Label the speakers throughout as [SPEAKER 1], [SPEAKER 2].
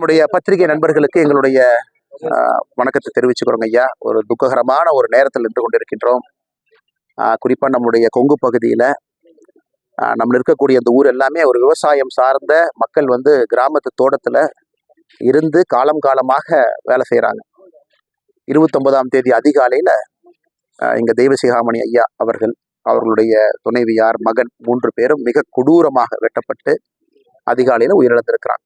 [SPEAKER 1] நம்முடைய பத்திரிகை நண்பர்களுக்கு எங்களுடைய வணக்கத்தை தெரிவிச்சுக்கிறோங்க ஐயா. ஒரு துக்ககரமான ஒரு நேரத்தில் நின்று கொண்டிருக்கின்றோம். குறிப்பாக நம்முடைய கொங்கு பகுதியில் நம்ம இருக்கக்கூடிய அந்த ஊர் எல்லாமே ஒரு விவசாயம் சார்ந்த மக்கள் வந்து கிராமத்து தோட்டத்தில் இருந்து காலம் காலமாக வேலை செய்கிறாங்க இருபத்தொன்பதாம் தேதி அதிகாலையில் இங்கே தெய்வசிகாமணி ஐயா அவர்கள் அவர்களுடைய துணைவியார் மகன் மூன்று பேரும் மிக கொடூரமாக வெட்டப்பட்டு அதிகாலையில் உயிரிழந்திருக்கிறாங்க.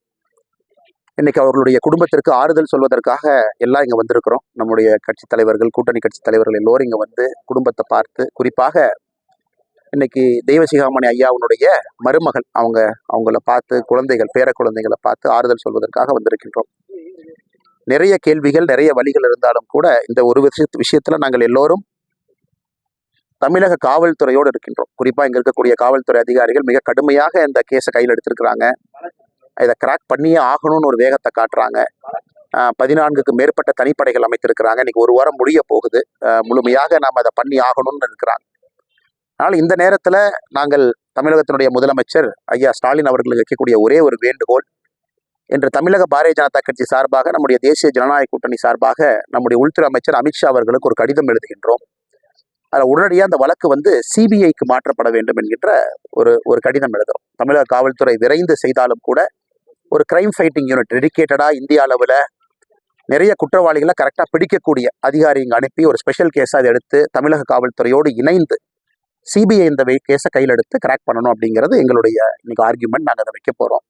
[SPEAKER 1] இன்னைக்கு அவர்களுடைய குடும்பத்திற்கு ஆறுதல் சொல்வதற்காக எல்லாம் இங்க வந்திருக்கிறோம். நம்முடைய கட்சி தலைவர்கள் கூட்டணி கட்சி தலைவர்கள் எல்லோரும் இங்க வந்து குடும்பத்தை பார்த்து குறிப்பாக இன்னைக்கு தெய்வசிகாமணி ஐயாவுடைய மருமகள் அவங்க அவங்கள பார்த்து குழந்தைகள் பேர குழந்தைகளை பார்த்து ஆறுதல் சொல்வதற்காக வந்திருக்கின்றோம். நிறைய கேள்விகள் நிறைய வழிகள் இருந்தாலும் கூட இந்த ஒரு விஷய விஷயத்துல நாங்கள் எல்லோரும் தமிழக காவல்துறையோடு இருக்கின்றோம். குறிப்பா இங்க இருக்கக்கூடிய காவல்துறை அதிகாரிகள் மிக கடுமையாக இந்த கேஸை கையில் எடுத்திருக்கிறாங்க. இதை கிராக் பண்ணியே ஆகணும்னு ஒரு வேகத்தை காட்டுறாங்க. பதினான்குக்கு மேற்பட்ட தனிப்படைகள் அமைத்திருக்கிறாங்க. இன்னைக்கு ஒரு வாரம் முடிய போகுது. முழுமையாக நாம் அதை பண்ணி ஆகணும்னு இருக்கிறாங்க. ஆனால் இந்த நேரத்தில் நாங்கள் தமிழகத்தினுடைய முதலமைச்சர் ஐயா ஸ்டாலின் அவர்களுக்கு வைக்கக்கூடிய ஒரே ஒரு வேண்டுகோள் என்று தமிழக பாரதிய ஜனதா கட்சி சார்பாக நம்முடைய தேசிய ஜனநாயக கூட்டணி சார்பாக நம்முடைய உள்துறை அமைச்சர் அமித்ஷா அவர்களுக்கு ஒரு கடிதம் எழுதுகின்றோம். அதில் உடனடியாக அந்த வழக்கு வந்து சிபிஐக்கு மாற்றப்பட வேண்டும் என்கின்ற ஒரு ஒரு கடிதம் எழுதுகிறோம் தமிழக காவல்துறை விரைந்து செய்தாலும் கூட ஒரு கிரைம் ஃபைட்டிங் யூனிட் டெடிக்கேட்டடாக இந்திய அளவில் நிறைய குற்றவாளிகளை கரெக்டாக பிடிக்கக்கூடிய அதிகாரி இங்கே அனுப்பி ஒரு ஸ்பெஷல் கேஸாக அதை எடுத்து தமிழக காவல்துறையோடு இணைந்து சிபிஐ இந்த கேஸை கையில் எடுத்து கிராக் பண்ணணும் அப்படிங்கிறது எங்களுடைய இன்னைக்கு ஆர்கியூமெண்ட் நாங்கள் அதை வைக்க போகிறோம்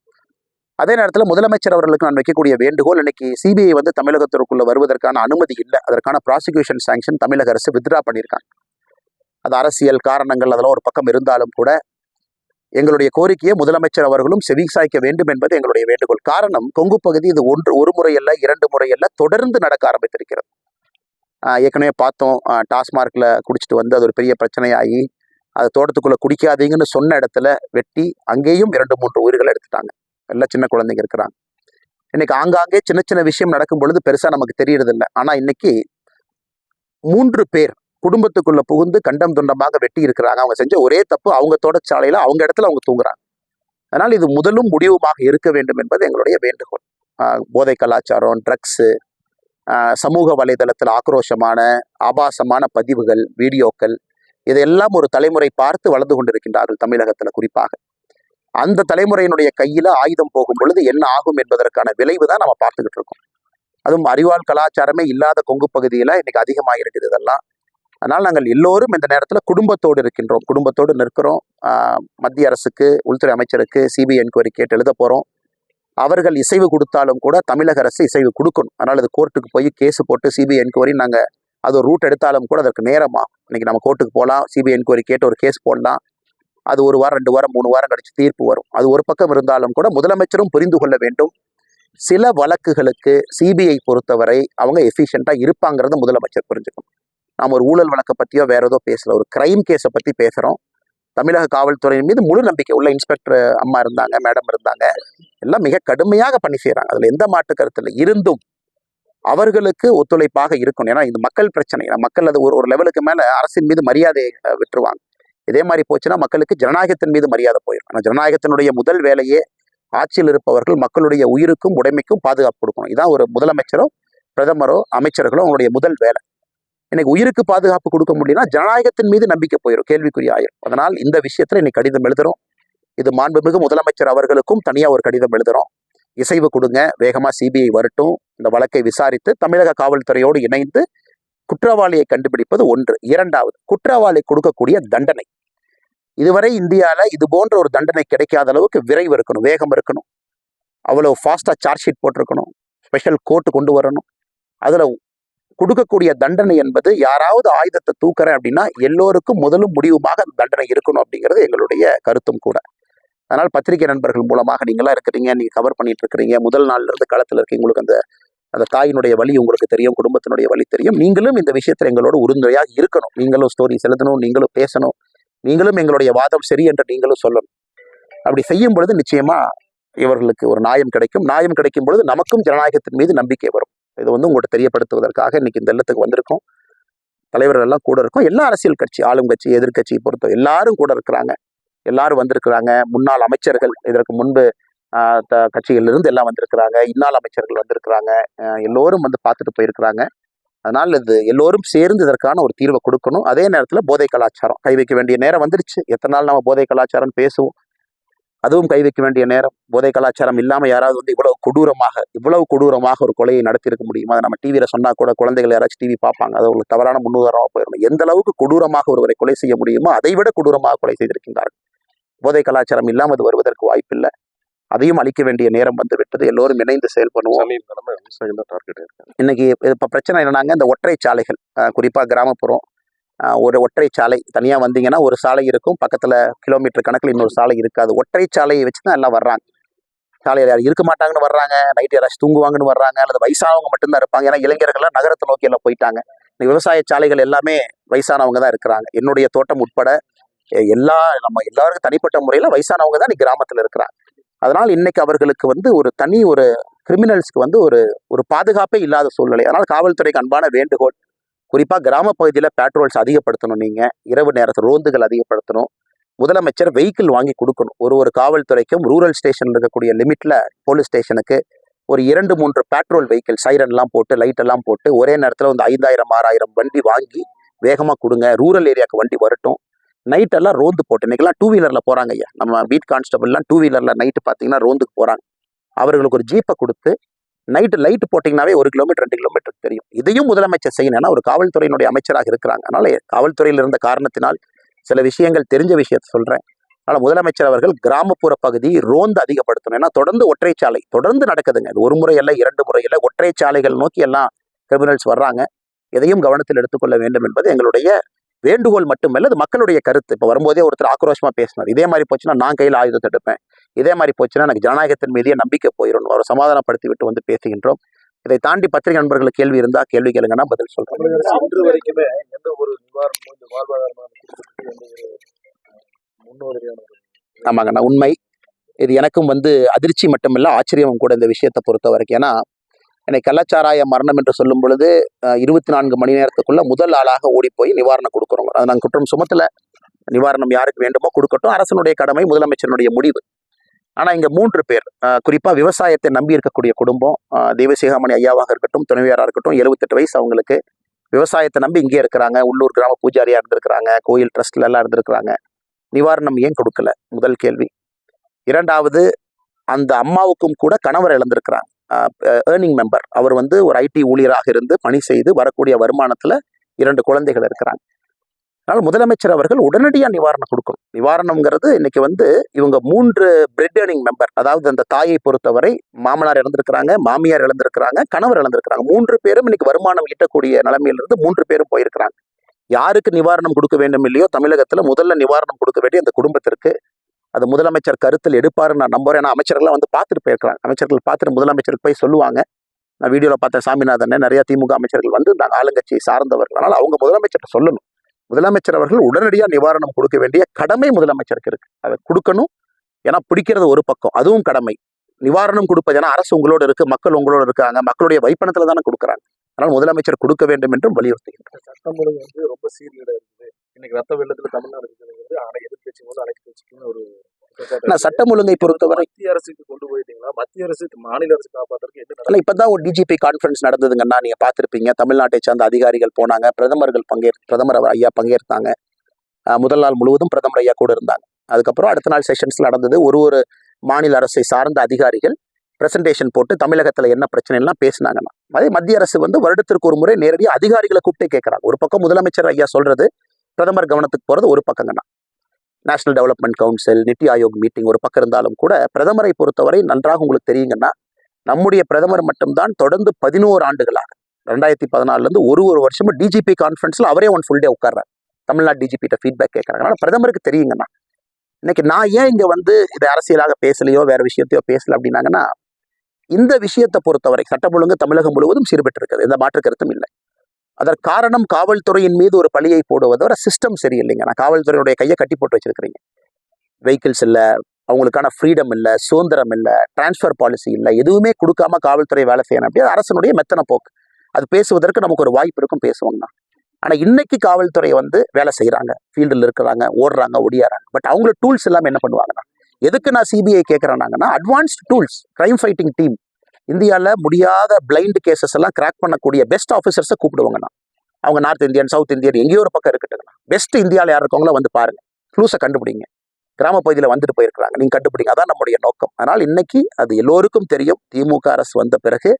[SPEAKER 1] அதே நேரத்தில் முதலமைச்சர் அவர்களுக்கு நான் வைக்கக்கூடிய வேண்டுகோள் இன்னைக்கு சிபிஐ வந்து தமிழகத்திற்குள்ளே வருவதற்கான அனுமதி இல்லை. அதற்கான ப்ராசிக்யூஷன் சாங்ஷன் தமிழக அரசு வித்ரா பண்ணியிருக்காங்க. அது அரசியல் காரணங்கள் அதெல்லாம் ஒரு பக்கம் இருந்தாலும் கூட எங்களுடைய கோரிக்கையை முதலமைச்சர் அவர்களும் செவிசாய்க்க வேண்டும் என்பது எங்களுடைய வேண்டுகோள். காரணம் கொங்கு பகுதி இது ஒன்று ஒரு முறையல்ல இரண்டு முறையல்ல தொடர்ந்து நடக்க ஆரம்பித்திருக்கிறது. ஏற்கனவே பார்த்தோம் டாஸ்மார்க்கில் குடிச்சிட்டு வந்து அது ஒரு பெரிய பிரச்சனையாகி அது தோட்டத்துக்குள்ளே குடிக்காதீங்கன்னு சொன்ன இடத்துல வெட்டி அங்கேயும் இரண்டு மூன்று உயிர்களை எடுத்துட்டாங்க. எல்லாம் சின்ன குழந்தைங்க இருக்கிறாங்க. இன்னைக்கு ஆங்காங்கே சின்ன சின்ன விஷயம் நடக்கும் பொழுது பெருசாக நமக்கு தெரியறதில்லை. ஆனால் இன்னைக்கு மூன்று பேர் குடும்பத்துக்குள்ள புகுந்து கண்டம் துண்டமாக வெட்டி இருக்கிறாங்க அவங்க செஞ்ச ஒரே தப்பு அவங்க தோட்டச்சாலையில அவங்க இடத்துல அவங்க தூங்குறாங்க. அதனால் இது முதலும் முடிவுமாக இருக்க வேண்டும் என்பது எங்களுடைய வேண்டுகோள். போதை கலாச்சாரம் ட்ரக்ஸு சமூக வலைதளத்தில் ஆக்ரோஷமான ஆபாசமான பதிவுகள் வீடியோக்கள் இதையெல்லாம் ஒரு தலைமுறை பார்த்து வளர்ந்து கொண்டிருக்கின்றார்கள் தமிழகத்தில் குறிப்பாக. அந்த தலைமுறையினுடைய கையில் ஆயுதம் போகும் பொழுது என்ன ஆகும் என்பதற்கான விளைவு தான் நம்ம பார்த்துக்கிட்டு இருக்கோம். அதுவும் அறிவால் கலாச்சாரமே இல்லாத கொங்கு பகுதியில் இன்னைக்கு அதிகமாக இருக்குது இதெல்லாம். அதனால் நாங்கள் எல்லோரும் இந்த நேரத்தில் குடும்பத்தோடு இருக்கின்றோம். குடும்பத்தோடு நிற்கிறோம். மத்திய அரசுக்கு உள்துறை அமைச்சருக்கு சிபிஐ என்கொயரி கேட்டு எழுத போகிறோம் அவர்கள் இசைவு கொடுத்தாலும் கூட தமிழக அரசு இசைவு கொடுக்கணும். அதனால் அது கோர்ட்டுக்கு போய் கேஸ் போட்டு சிபிஐ என்கொயரி நாங்கள் அது ஒரு ரூட் எடுத்தாலும் கூட அதற்கு நேரமாக இன்றைக்கி நம்ம கோர்ட்டுக்கு போகலாம். சிபிஐ என்கொயரி கேட்டு ஒரு கேஸ் போடலாம். அது ஒரு வாரம் ரெண்டு வாரம் மூணு வாரம் கழித்து தீர்ப்பு வரும். அது ஒரு பக்கம் இருந்தாலும் கூட முதலமைச்சரும் புரிந்து கொள்ள வேண்டும். சில வழக்குகளுக்கு சிபிஐ பொறுத்தவரை அவங்க எஃபிஷியண்ட்டாக இருப்பாங்கிறத முதலமைச்சர் புரிஞ்சுக்கணும். நாம் ஒரு ஊழல் வழக்கை பற்றியோ வேற ஏதோ பேசல. ஒரு கிரைம் கேஸை பற்றி பேசுகிறோம் தமிழக காவல்துறையின் மீது முழு நம்பிக்கை உள்ள இன்ஸ்பெக்டர் அம்மா இருந்தாங்க மேடம் இருந்தாங்க. எல்லாம் மிக கடுமையாக பண்ணி செய்கிறாங்க அதில் எந்த மாற்று கருத்தில் இருந்தும் அவர்களுக்கு ஒத்துழைப்பாக இருக்கணும். ஏன்னா இது மக்கள் பிரச்சனை. மக்கள் அது ஒரு ஒரு லெவலுக்கு மேலே அரசின் மீது மரியாதை விட்டுருவாங்க. இதே மாதிரி போச்சுன்னா மக்களுக்கு ஜனநாயகத்தின் மீது மரியாதை போயிடும் ஆனால் ஜனநாயகத்தினுடைய முதல் வேலையே ஆட்சியில் இருப்பவர்கள் மக்களுடைய உயிருக்கும் உடைமைக்கும் பாதுகாப்பு கொடுக்கணும். இதான் ஒரு முதலமைச்சரோ பிரதமரோ அமைச்சர்களோ அவங்களுடைய முதல் வேலை. எனக்கு உயிருக்கு பாதுகாப்பு கொடுக்க முடியும்னா ஜனநாயகத்தின் மீது நம்பிக்கை போயிடும் கேள்விக்குறி ஆயிரும். அதனால் இந்த விஷயத்தில் இன்னைக்கு கடிதம் எழுதுறோம். இது மாண்புமிகு முதலமைச்சர் அவர்களுக்கும் தனியாக ஒரு கடிதம் எழுதுறோம். இசைவு கொடுங்க. வேகமாக சிபிஐ வரட்டும். இந்த வழக்கை விசாரித்து தமிழக காவல்துறையோடு இணைந்து குற்றவாளியை கண்டுபிடிப்பது ஒன்று. இரண்டாவது குற்றவாளி கொடுக்கக்கூடிய தண்டனை. இதுவரை இந்தியாவில் இது போன்ற ஒரு தண்டனை கிடைக்காத அளவுக்கு விரைவு இருக்கணும். வேகம் இருக்கணும். அவ்வளோ ஃபாஸ்ட்டாக சார்ஜ் ஷீட் போட்டிருக்கணும். ஸ்பெஷல் கோர்ட்டு கொண்டு வரணும். அதில் கொடுக்கக்கூடிய தண்டனை என்பது யாராவது ஆயுதத்தை தூக்குறேன் அப்படின்னா எல்லோருக்கும் முதலும் முடிவுமாக அந்த தண்டனை இருக்கணும் அப்படிங்கிறது எங்களுடைய கருத்தும் கூட. அதனால் பத்திரிகை நண்பர்கள் மூலமாக நீங்களாம் இருக்கிறீங்க நீங்கள் கவர் பண்ணிட்டு இருக்கிறீங்க. முதல் நாள்ல இருந்து களத்தில் இருக்கீங்க. உங்களுக்கு அந்த அந்த தாயினுடைய வழி உங்களுக்கு தெரியும் குடும்பத்தினுடைய வழி தெரியும். நீங்களும் இந்த விஷயத்தில் எங்களோட உறுதுணையாக இருக்கணும். நீங்களும் ஸ்டோரி செலுத்தணும் நீங்களும் பேசணும். நீங்களும் எங்களுடைய வாதம் சரி என்று நீங்களும் சொல்லணும். அப்படி செய்யும் பொழுது நிச்சயமா இவர்களுக்கு ஒரு நியாயம் கிடைக்கும். நியாயம் கிடைக்கும் பொழுது நமக்கும் ஜனநாயகத்தின் மீது நம்பிக்கை வரும். இது வந்து உங்கள்கிட்ட தெரியப்படுத்துவதற்காக இன்னைக்கு இந்த இல்லத்துக்கு வந்திருக்கோம். தலைவர்கள் எல்லாம் கூட இருக்கும். எல்லா அரசியல் கட்சி ஆளும் கட்சி எதிர்க்கட்சியை பொறுத்த எல்லாரும் கூட இருக்கிறாங்க. எல்லாரும் வந்திருக்கிறாங்க. முன்னாள் அமைச்சர்கள் இதற்கு முன்பு கட்சிகளிலிருந்து எல்லாம் வந்திருக்கிறாங்க. இந்நாள் அமைச்சர்கள் வந்திருக்கிறாங்க. எல்லோரும் வந்து பார்த்துட்டு போயிருக்கிறாங்க. அதனால் இது எல்லோரும் சேர்ந்து இதற்கான ஒரு தீர்வை கொடுக்கணும். அதே நேரத்தில் போதை கலாச்சாரம் கை வைக்க வேண்டிய நேரம் வந்துருச்சு. எத்தனை நாள் நம்ம போதை கலாச்சாரம் பேசுவோம். அதுவும் கை வைக்க வேண்டிய நேரம் போதை கலாச்சாரம் இல்லாமல் யாராவது வந்து இவ்வளவு கொடூரமாக இவ்வளவு கொடூரமாக ஒரு கொலையை நடத்தியிருக்க முடியுமா? அதை நம்ம டிவியில் சொன்னால் கூட குழந்தைகள் யாராச்சும் டிவி பார்ப்பாங்க. அது உங்களுக்கு தவறான முன்னுதாரணமாக போயிடும் எந்த அளவுக்கு கொடூரமாக ஒருவரை கொலை செய்ய முடியுமோ அதை விட கொடூரமாக கொலை செய்திருக்கின்றார்கள். போதை கலாச்சாரம் இல்லாமல் அது வருவதற்கு வாய்ப்பில்லை. அதையும் அழிக்க வேண்டிய நேரம் வந்து விட்டது. எல்லோரும் இணைந்து செயல்படுவோம். இன்னைக்கு இப்போ பிரச்சனை என்னன்னாங்க இந்த ஒற்றை சாலைகள் குறிப்பாக கிராமப்புறம் ஒரு ஒற்றை சாலை. தனியாக வந்தீங்கன்னா ஒரு சாலை இருக்கும். பக்கத்தில் கிலோமீட்டர் கணக்கில் இன்னொரு சாலை இருக்காது. ஒற்றை சாலையை வச்சு தான் எல்லாம் வர்றாங்க. சாலையில் யாரும் இருக்க மாட்டாங்கன்னு வர்றாங்க. நைட்டு யாராச்சும் தூங்குவாங்கன்னு வர்றாங்க. அல்லது வயசானவங்க மட்டும்தான் இருப்பாங்க. ஏன்னா இளைஞர்கள்லாம் நகரத்தை நோக்கி எல்லாம் போயிட்டாங்க. இந்த விவசாய சாலைகள் எல்லாமே வயசானவங்க தான் இருக்கிறாங்க. என்னுடைய தோட்டம் உட்பட எல்லா நம்ம எல்லாருக்கும் தனிப்பட்ட முறையில் வயசானவங்க தான் இன்னைக்கு கிராமத்தில் இருக்கிறாங்க. அதனால் இன்னைக்கு அவர்களுக்கு வந்து ஒரு தனி ஒரு கிரிமினல்ஸ்க்கு வந்து ஒரு ஒரு பாதுகாப்பே இல்லாத சூழ்நிலை. அதனால் காவல்துறைக்கு அன்பான வேண்டுகோள். குறிப்பாக கிராம பகுதியில் பேட்ரோல்ஸ் அதிகப்படுத்தணும். நீங்கள் இரவு நேரத்தில் ரோந்துகள் அதிகப்படுத்தணும். முதலமைச்சர் வெஹிக்கிள் வாங்கி கொடுக்கணும். ஒரு ஒரு காவல்துறைக்கும் ரூரல் ஸ்டேஷனில் இருக்கக்கூடிய லிமிட்டில் போலீஸ் ஸ்டேஷனுக்கு ஒரு இரண்டு மூன்று பேட்ரோல் வெஹிக்கிள் சைரன்லாம் போட்டு லைட்டெல்லாம் போட்டு ஒரே நேரத்தில் வந்து ஐந்தாயிரம் ஆறாயிரம் வண்டி வாங்கி வேகமாக கொடுங்க. ரூரல் ஏரியாவுக்கு வண்டி வரட்டும். நைட்டெல்லாம் ரோந்து போட்டு இன்றைக்கெல்லாம் டூ வீலரில் போகிறாங்க ஐயா. நம்ம பீட் கான்ஸ்டபிள்லாம் டூ வீலரில் நைட்டு பார்த்தீங்கன்னா ரோந்துக்கு போகிறாங்க அவர்களுக்கு ஒரு ஜீப்பை கொடுத்து நைட்டு லைட் போட்டிங்கனாவே ஒரு கிலோமீட்டர் ரெண்டு கிலோமீட்டர் தெரியும். இதையும் முதலமைச்சர் செய்யணும் ஏன்னா ஒரு காவல்துறையினுடைய அமைச்சராக இருக்கிறாங்க. அதனால் காவல்துறையில் இருந்த காரணத்தினால் சில விஷயங்கள் தெரிஞ்ச விஷயத்தை சொல்கிறேன் அதனால் முதலமைச்சர் அவர்கள் கிராமப்புற பகுதி ரோந்து அதிகப்படுத்தணும். ஏன்னா தொடர்ந்து ஒற்றைச்சாலை தொடர்ந்து நடக்குதுங்க. இது ஒரு முறை இல்லை இரண்டு முறை இல்லை ஒற்றை சாலைகள் நோக்கி எல்லாம் கிரிமினல்ஸ் வர்றாங்க. இதையும் கவனத்தில் எடுத்துக்கொள்ள வேண்டும் என்பது எங்களுடைய வேண்டுகோள் மட்டுமல்ல அது மக்களுடைய கருத்து. இப்போ வரும்போதே ஒருத்தர் ஆக்ரோஷமா பேசினார். இதே மாதிரி போச்சுன்னா நான் கையில் ஆயுதத்தை எடுப்பேன். இதே மாதிரி போச்சுன்னா எனக்கு ஜனநாயகத்தின் மீதே நம்பிக்கை போயிடும் அவரை சமாதானப்படுத்தி விட்டு வந்து பேசுகின்றோம். இதை தாண்டி பத்திரிகை நண்பர்களுக்கு கேள்வி இருந்தால் கேள்வி கேளுங்கன்னா பதில்
[SPEAKER 2] இன்று வரைக்குமே எந்த ஒரு நிவாரணமும் இந்த வாழ்வாதாரமான ஒரு
[SPEAKER 1] ஆமாங்கண்ணா உண்மை. இது எனக்கும் வந்து அதிர்ச்சி மட்டுமில்ல ஆச்சரியமும் கூட இந்த விஷயத்தை பொறுத்த வரைக்கும் ஏன்னா என்னை கள்ளச்சாராய மரணம் என்று சொல்லும் பொழுது இருபத்தி நான்கு மணி நேரத்துக்குள்ள முதல் ஆளாக ஓடி போய் நிவாரணம் கொடுக்குறோங்க அதை நாங்கள் குற்றம் சுமத்தில். நிவாரணம் யாருக்கு வேண்டுமோ கொடுக்கட்டும். அரசனுடைய கடமை முதலமைச்சருடைய முடிவு. ஆனால் இங்கே மூன்று பேர். குறிப்பாக விவசாயத்தை நம்பி இருக்கக்கூடிய குடும்பம் தெய்வசிகாமணி ஐயாவாக இருக்கட்டும் துணைவியாராக இருக்கட்டும் எழுபத்தெட்டு வயசு அவங்களுக்கு. விவசாயத்தை நம்பி இங்கே இருக்கிறாங்க. உள்ளூர் கிராம பூஜாரியாக இருந்திருக்கிறாங்க. கோயில் ட்ரஸ்ட்ல எல்லாம் இருந்திருக்கிறாங்க. நிவாரணம் ஏன் கொடுக்கல? முதல் கேள்வி. இரண்டாவது அந்த அம்மாவுக்கும் கூட கணவர் இழந்திருக்கிறாங்க. ஏர்னிங் மெம்பர் அவர் வந்து ஒரு ஐடி ஊழியராக இருந்து பணி செய்து வரக்கூடிய வருமானத்தில் இரண்டு குழந்தைகள் இருக்கிறாங்க. அதனால் முதலமைச்சர் அவர்கள் உடனடியாக நிவாரணம் கொடுக்கணும். நிவாரணம்ங்கிறது இன்னைக்கு வந்து இவங்க மூன்று பிரெட் ஏர்னிங் மெம்பர் அதாவது அந்த தாயை பொறுத்தவரை மாமனார் இழந்திருக்கிறாங்க மாமியார் இழந்திருக்கிறாங்க கணவர் இழந்திருக்கிறாங்க மூன்று பேரும் இன்னைக்கு வருமானம் ஈட்டக்கூடிய நிலைமையிலிருந்து மூன்று பேரும் போயிருக்கிறாங்க. யாருக்கு நிவாரணம் கொடுக்க வேண்டும் இல்லையோ தமிழகத்தில் முதல்ல நிவாரணம் கொடுக்க வேண்டிய அந்த குடும்பத்திற்கு அது முதலமைச்சர் கருத்தில் எடுப்பாருன்னு நான் நம்புறேன். ஏன்னா அமைச்சர்கள்லாம் வந்து பார்த்துட்டு போயிருக்கிறாங்க. அமைச்சர்கள் பார்த்துட்டு முதலமைச்சருக்கு போய் சொல்லுவாங்க. நான் வீடியோவில் பார்த்த சாமிநாதன் நிறைய திமுக அமைச்சர்கள் வந்து நாங்கள் ஆளுங்கட்சியை சார்ந்தவர்கள். அதனால் அவங்க முதலமைச்சர்கிட்ட சொல்லணும். முதலமைச்சர் அவர்கள் உடனடியாக நிவாரணம் கொடுக்க வேண்டிய கடமை முதலமைச்சருக்கு இருக்கு. அதை கொடுக்கணும். ஏன்னா பிடிக்கிறது ஒரு பக்கம். அதுவும் கடமை. நிவாரணம் கொடுப்பது ஏன்னா அரசு உங்களோட இருக்கு மக்கள் உங்களோட இருக்காங்க. மக்களுடைய வைப்பணத்தில் தானே கொடுக்குறாங்க. அதனால் முதலமைச்சர் கொடுக்க வேண்டும் என்றும் வலியுறுத்துகின்றனர்.
[SPEAKER 2] சட்டம் வந்து ரொம்ப சீர்கேடாக இருக்குது இன்னைக்கு ரத்த வெள்ளத்துல தமிழ்நாடு இருக்குதுங்கிறது ஆனா எதிர்கட்சி போது அனைத்து கட்சிக்குமே ஒரு.
[SPEAKER 1] சட்டம் ஒழுங்கை பொறுத்தவரை
[SPEAKER 2] மத்திய அரசுக்கு கொண்டு போயிட்டீங்களா? மத்திய அரசு மாநில அரசு காப்பாத்துறதுக்கு என்ன
[SPEAKER 1] இப்பதான் ஒரு டிஜிபி கான்ஃபரன்ஸ் நடந்ததுங்கன்னா நீங்க பார்த்திருப்பீங்க. தமிழ்நாட்டை சார்ந்த அதிகாரிகள் போனாங்க. பிரதமர்கள் பங்கேற் பிரதமர் அவர் ஐயா பங்கேற்றாங்க. முதல் நாள் முழுவதும் பிரதமர் ஐயா கூட இருந்தாங்க. அதுக்கப்புறம் அடுத்த நாள் செஷன்ஸ் நடந்தது. ஒரு ஒரு மாநில அரசை சார்ந்த அதிகாரிகள் பிரசன்டேஷன் போட்டு தமிழகத்துல என்ன பிரச்சனை எல்லாம் பேசினாங்கன்னா அதே மத்திய அரசு வந்து வருடத்திற்கு ஒரு முறை நேரடியாக அதிகாரிகளை கூப்பிட்டே கேட்கறாங்க ஒரு பக்கம் முதலமைச்சர் ஐயா சொல்றது பிரதமர் கவனத்துக்கு போறது ஒரு பக்கங்கண்ணா national development council NITI Aayog meeting ஒரு பக்கம் இருந்தாலும் கூட பிரதமரை பொறுத்தவரை நன்றாக உங்களுக்கு தெரியுங்கன்னா நம்முடைய பிரதமர் மட்டும்தான் தொடர்ந்து பதினோரு ஆண்டுகளாக ரெண்டாயிரத்தி பதினாலுல இருந்து ஒரு ஒரு வருஷமும் டிஜிபி கான்ஃபரன்ஸில் அவரே ஒன் ஃபுல் டே உட்கார்றாரு. தமிழ்நாடு டிஜிபிட்ட ஃபீட்பேக் கேட்குறாங்க பிரதமருக்கு தெரியுங்கண்ணா இன்னைக்கு நான் ஏன் இங்க வந்து இதை அரசியலாக பேசலையோ வேற விஷயத்தையோ பேசல அப்படின்னாங்கன்னா இந்த விஷயத்தை பொறுத்தவரை சட்டம் ஒழுங்கு தமிழகம் முழுவதும் சீர்பெற்றிருக்குது எந்த மாற்று கருத்தும் இல்லை. அதற்கு காரணம் காவல்துறையின் மீது ஒரு பழியை போடுவதோட சிஸ்டம் சரியில்லைங்க. நான் காவல்துறையுடைய கையை கட்டி போட்டு வச்சிருக்கிறீங்க. வெஹிக்கிள்ஸ் இல்லை அவங்களுக்கான ஃப்ரீடம் இல்லை சுதந்திரம் இல்லை டிரான்ஸ்ஃபர் பாலிசி இல்லை எதுவுமே கொடுக்காம காவல்துறை வேலை செய்யணும் அப்படி அரசனுடைய மெத்தனை போக்கு. அது பேசுவதற்கு நமக்கு ஒரு வாய்ப்பு இருக்கும் பேசுவாங்கண்ணா ஆனால் இன்னைக்கு காவல்துறை வந்து வேலை செய்கிறாங்க ஃபீல்டில் இருக்கிறாங்க ஓடுறாங்க ஒடியாறாங்க. பட் அவங்கள டூல்ஸ் எல்லாமே என்ன பண்ணுவாங்கன்னா எதுக்கு நான் CBI கேட்குறேன்னாங்கன்னா advanced tools crime fighting team இந்தியாவில் முடியாத பிளைண்ட் கேசஸ் எல்லாம் கிராக் பண்ணக்கூடிய பெஸ்ட் ஆஃபீஸர்ஸை கூப்பிடுவாங்கண்ணா. அவங்க நார்த் இந்தியன் சவுத் இந்தியன் எங்கேயோ ஒரு பக்கம் இருக்கட்டுங்கண்ணா. பெஸ்ட் இந்தியாவில் யார் இருக்கவங்களோ வந்து பாருங்கள் ஃப்ளூஸை கண்டுபிடிங்க. கிராம பகுதியில் வந்துட்டு போயிருக்கிறாங்க. நீங்கள் கண்டுபிடிங்க. அதான் நம்முடைய நோக்கம். அதனால் இன்னைக்கு அது எல்லோருக்கும் தெரியும். திமுக அரசு வந்த பிறகு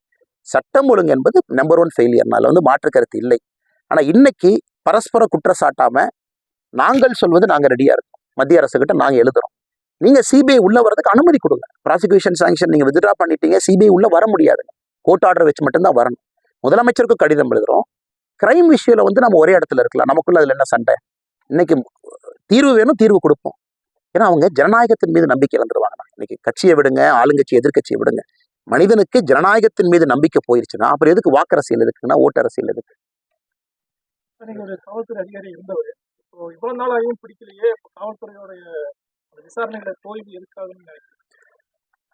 [SPEAKER 1] சட்டம் ஒழுங்கு என்பது நம்பர் ஒன் ஃபெயிலியர்னால வந்து மாற்று கருத்து இல்லை. ஆனால் இன்னைக்கு பரஸ்பர குற்றச்சாட்டாம நாங்கள் சொல்வது நாங்கள் ரெடியாக இருக்கோம். மத்திய அரசுக்கிட்ட நாங்கள் எழுதுகிறோம் நீங்கள் சிபிஐ உள்ள வரதுக்கு அனுமதி கொடுங்க. ப்ராசிக்யூஷன் சாங்ஷன் நீங்கள் வித்ட்ரா பண்ணிட்டீங்க சிபிஐ உள்ள வர முடியாதுங்க கோர்ட் ஆர்டர் வச்சு மட்டும்தான் வரணும். முதலமைச்சருக்கு கடிதம் எழுதுறோம். கிரைம் விஷயம்ல வந்து நம்ம ஒரே இடத்துல இருக்கலாம். நமக்குள்ள அதில் என்ன சண்டை? இன்னைக்கு தீர்வு வேணும் தீர்வு கொடுப்போம். ஏன்னா அவங்க ஜனநாயகத்தின் மீது நம்பிக்கை இழந்துருவாங்க. இன்னைக்கு கட்சியை விடுங்க ஆளுங்கட்சி எதிர்க்கட்சியை விடுங்க. மனிதனுக்கு ஜனநாயகத்தின் மீது நம்பிக்கை போயிருச்சுன்னா அப்புறம் எதுக்கு வாக்கு அரசியல் இருக்குன்னா ஓட்டு அரசியல் எதுக்கு
[SPEAKER 3] காவல்துறை அதிகாரி இருந்தவர். இவ்வளவு நாள் ஆகியும் பிடிக்கலையே காவல்துறையோடைய விசாரணைகளை தோல்வி நினைக்கிறேன்.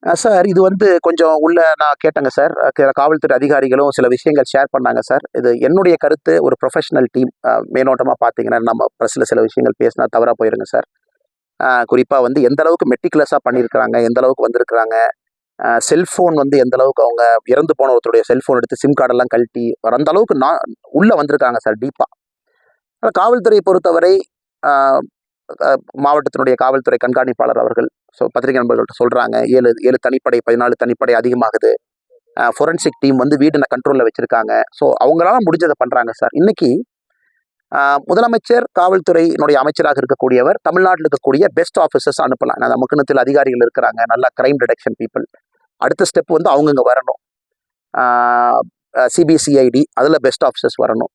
[SPEAKER 1] சார் இது வந்து கொஞ்சம் உள்ள நான் கேட்டேங்க சார் காவல்துறை அதிகாரிகளும் சில விஷயங்கள் ஷேர் பண்ணாங்க சார் இது என்னுடைய கருத்து ஒரு ப்ரொஃபஷனல் டீம் மேலோட்டமாக பார்த்தீங்கன்னா நம்ம ப்ரெஸ்ஸில் சில விஷயங்கள் பேசினா தவறாக போயிருங்க சார் குறிப்பாக வந்து எந்த அளவுக்கு மெட்டிகுலஸாக பண்ணியிருக்கிறாங்க எந்த அளவுக்கு வந்திருக்கிறாங்க செல்ஃபோன் வந்து எந்த அளவுக்கு அவங்க இறந்து போன ஒருத்தருடைய செல்ஃபோன் எடுத்து சிம் கார்டெல்லாம் கழட்டி அந்த அளவுக்கு நான் உள்ளே வந்திருக்காங்க சார் டீப்பாக காவல்துறையை பொறுத்தவரை மாவட்டத்தினுடைய காவல்துறை கண்காணிப்பாளர் அவர்கள் ஸோ பத்திரிகை நண்பர்கள்ட்ட சொல்கிறாங்க ஏழு ஏழு தனிப்படை பதினாலு தனிப்படை அதிகமாகுது. ஃபொரன்சிக் டீம் வந்து வீடு கண்ட்ரோலில் வச்சுருக்காங்க. ஸோ அவங்களால முடிஞ்சதை பண்ணுறாங்க சார். இன்றைக்கி முதலமைச்சர் காவல்துறையினுடைய அமைச்சராக இருக்கக்கூடியவர் தமிழ்நாட்டில் இருக்கக்கூடிய பெஸ்ட் ஆஃபீஸர்ஸ் அனுப்பலாம். நான் மக்கணத்தில் அதிகாரிகள் இருக்கிறாங்க. நல்ல கிரைம் டிடெக்ஷன் பீப்புள் அடுத்த ஸ்டெப் வந்து அவங்கங்க வரணும். சிபிசிஐடி அதில் பெஸ்ட் ஆஃபீஸர்ஸ் வரணும்.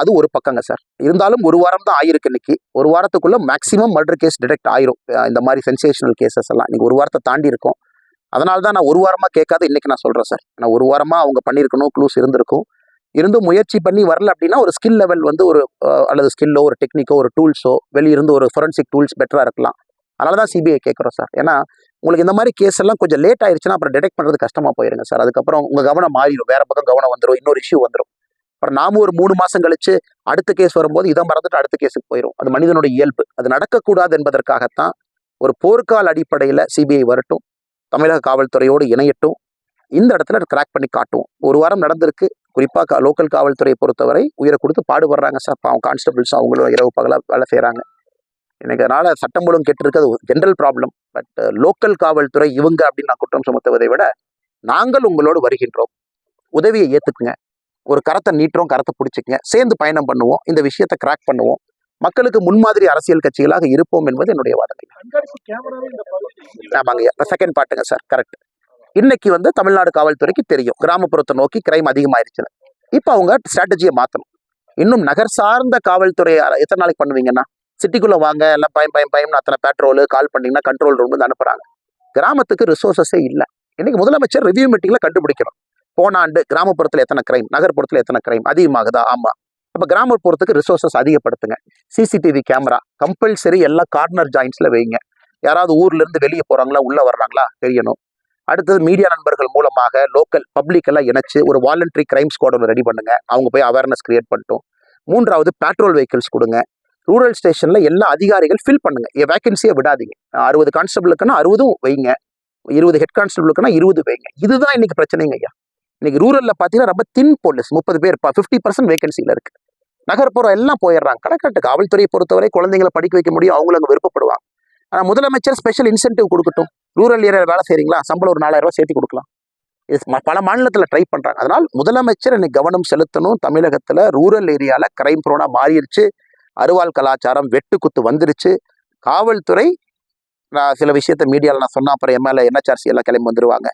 [SPEAKER 1] அது ஒரு பக்கங்க சார். இருந்தாலும் ஒரு வாரம் தான் ஆயிருக்கு இன்னைக்கு. ஒரு வாரத்துக்குள்ளே மேக்ஸிமம் மர்டர் கேஸ் டிடெக்ட் ஆயிரும். இந்த மாதிரி சென்சேஷனல் கேசஸ் எல்லாம். இன்னைக்கு ஒரு வாரத்தை தாண்டி இருக்கும். அதனால தான் நான் ஒரு வாரமாக கேட்காத இன்றைக்கி நான் சொல்கிறேன் சார். நான் ஒரு வாரமாக அவங்க பண்ணியிருக்கணும் க்ளூஸ் இருந்திருக்கும். இருந்தும் முயற்சி பண்ணி வரல அப்படின்னா ஒரு ஸ்கில் லெவல் வந்து ஒரு அல்லது ஸ்கில்லோ ஒரு டெக்னிக்கோ ஒரு டூல்ஸோ வெளியிருந்து ஒரு ஃபொரன்சிக் டூல்ஸ் பெட்டராக இருக்கலாம். அதனால தான் சிபிஐ கேட்குறோம் சார். ஏன்னா உங்களுக்கு இந்த மாதிரி கேஸ் எல்லாம் கொஞ்சம் லேட் ஆயிடுச்சுன்னா அப்புறம் டிடெக்ட் பண்ணுறது கஷ்டமாக போயிருங்க சார். அதுக்கப்புறம் உங்கள் கவனம் மாறிடும் வேறு பக்கம் கவனம் வந்துடும் இன்னொரு இஷ்யூ வந்துடும் அப்புறம் நாம ஒரு மூணு மாதம் கழிச்சு அடுத்த கேஸ் வரும்போது இதை மறந்துட்டு அடுத்த கேஸுக்கு போயிடும் அது மனிதனுடைய இயல்பு. அது நடக்கக்கூடாது என்பதற்காகத்தான் ஒரு போர்க்கால அடிப்படையில் சிபிஐ வரட்டும் தமிழக காவல்துறையோடு இணையட்டும் இந்த இடத்துல கிராக் பண்ணி காட்டும் ஒரு வாரம் நடந்திருக்கு. குறிப்பாக லோக்கல் காவல்துறையை பொறுத்தவரை உயிரை கொடுத்து பாடுபடுறாங்க சார். பாவம் கான்ஸ்டபிள்ஸ் அவங்களும் இரவு பகலாக வேலை செய்கிறாங்க எனக்கு அதனால் சட்டம் ஒழுங்கு கெட்டிருக்கு அது ஜென்ரல் ப்ராப்ளம் பட் லோக்கல் காவல்துறை இவங்க அப்படின்னு நான் குற்றம் சுமத்துவதை விட நாங்கள் உங்களோடு வருகின்றோம். உதவியை ஏற்றுக்குங்க ஒரு கரத்தை நீட்டுறோம் கரத்தை பிடிச்சிக்கங்க. சேர்ந்து பயணம் பண்ணுவோம் இந்த விஷயத்தை கிராக் பண்ணுவோம். மக்களுக்கு முன்மாதிரி அரசியல் கட்சிகளாக இருப்போம் என்பது என்னுடைய
[SPEAKER 3] பகுதியில்
[SPEAKER 1] ஆமாங்க செகண்ட் பார்ட்டுங்க சார் கரெக்ட் இன்னைக்கு வந்து தமிழ்நாடு காவல்துறைக்கு தெரியும். கிராமப்புறத்தை நோக்கி கிரைம் அதிகமாயிருச்சுன்னு. இப்போ அவங்க ஸ்ட்ராட்டஜியை மாற்றணும் இன்னும் நகர் சார்ந்த காவல்துறை எத்தனை நாளைக்கு பண்ணுவீங்கன்னா? சிட்டிக்குள்ள வாங்க எல்லாம் பயம் பயம் பயம்னு அத்தனை பேட்ரோலு கால் பண்ணீங்கன்னா கண்ட்ரோல் ரூம் வந்து அனுப்புறாங்க. கிராமத்துக்கு ரிசோர்ஸஸே இல்லை. இன்னைக்கு முதலமைச்சர் ரிவ்யூ மீட்டிங்ல கண்டுபிடிக்கணும். போன ஆண்டு கிராமப்புறத்தில் எத்தனை கிரைம் நகர்ப்புறத்தில் எத்தனை கிரைம் அதிகமாகுதா? ஆமாம் அப்போ கிராமப்புறத்துக்கு ரிசோர்ஸஸ் அதிகப்படுத்துங்க. சிசிடிவி கேமரா கம்பல்சரி எல்லா கார்னர் ஜாயின்ஸில் வைங்க. யாராவது ஊர்லேருந்து வெளியே போகிறாங்களா உள்ளே வர்றாங்களா தெரியணும். அடுத்தது மீடியா நண்பர்கள் மூலமாக லோக்கல் பப்ளிக் எல்லாம் இணைச்சு ஒரு வாலண்டரி கிரைம் ஸ்குவாட் ஒன்று ரெடி பண்ணுங்க. அவங்க போய் அவேர்னஸ் கிரியேட் பண்ணிட்டோம். மூன்றாவது பெட்ரோல் வெஹிக்கிள்ஸ் கொடுங்க. ரூரல் ஸ்டேஷனில் எல்லா அதிகாரிகள் ஃபில் பண்ணுங்க. என் வேகன்சியை விடாதீங்க. அறுபது கான்ஸ்டபிளுக்குன்னா அறுபதும் வைங்க. இருபது ஹெட் கான்ஸ்டபிளுக்குன்னா இருபது வைங்க. இதுதான் இன்னைக்கு பிரச்சனைங்க ஐயா. இன்னைக்கு ரூரலில் பார்த்தீங்கன்னா ரொம்ப தின் போலீஸ் முப்பது பேர் ஃபிஃப்டி பர்சன்ட் வேகன்சியில் இருக்குது நகர்ப்புறம் எல்லாம் போயிடுறாங்க. கரெக்டாக காவல்துறையை பொறுத்தவரை குழந்தைங்களை படிக்க வைக்க முடியும் அவங்களும் அங்கே விருப்பப்படுவாங்க. ஆனால் முதலமைச்சர் ஸ்பெஷல் இன்சென்டிவ் கொடுக்கட்டும். ரூரல் ஏரியா வேலை செய்கிறீங்களா சம்பளம் ஒரு நாலாயிரம் ரூபாய் சேர்த்து கொடுக்கலாம். இது பல மாநிலத்தில் ட்ரை பண்ணுறாங்க அதனால் முதலமைச்சர் இன்னைக்கு கவனம் செலுத்தணும். தமிழகத்தில் ரூரல் ஏரியாவில் கிரைம் ப்ரோனா மாறிடுச்சு. அருவாள் கலாச்சாரம் வெட்டுக்குத்து வந்துருச்சு. காவல்துறை நான் சில விஷயத்த மீடியாவில் நான் சொன்ன அப்புறம் எம்எல்ஏ என்எச்ஆர்சி எல்லாம் கிளம்பி வந்துருவாங்க.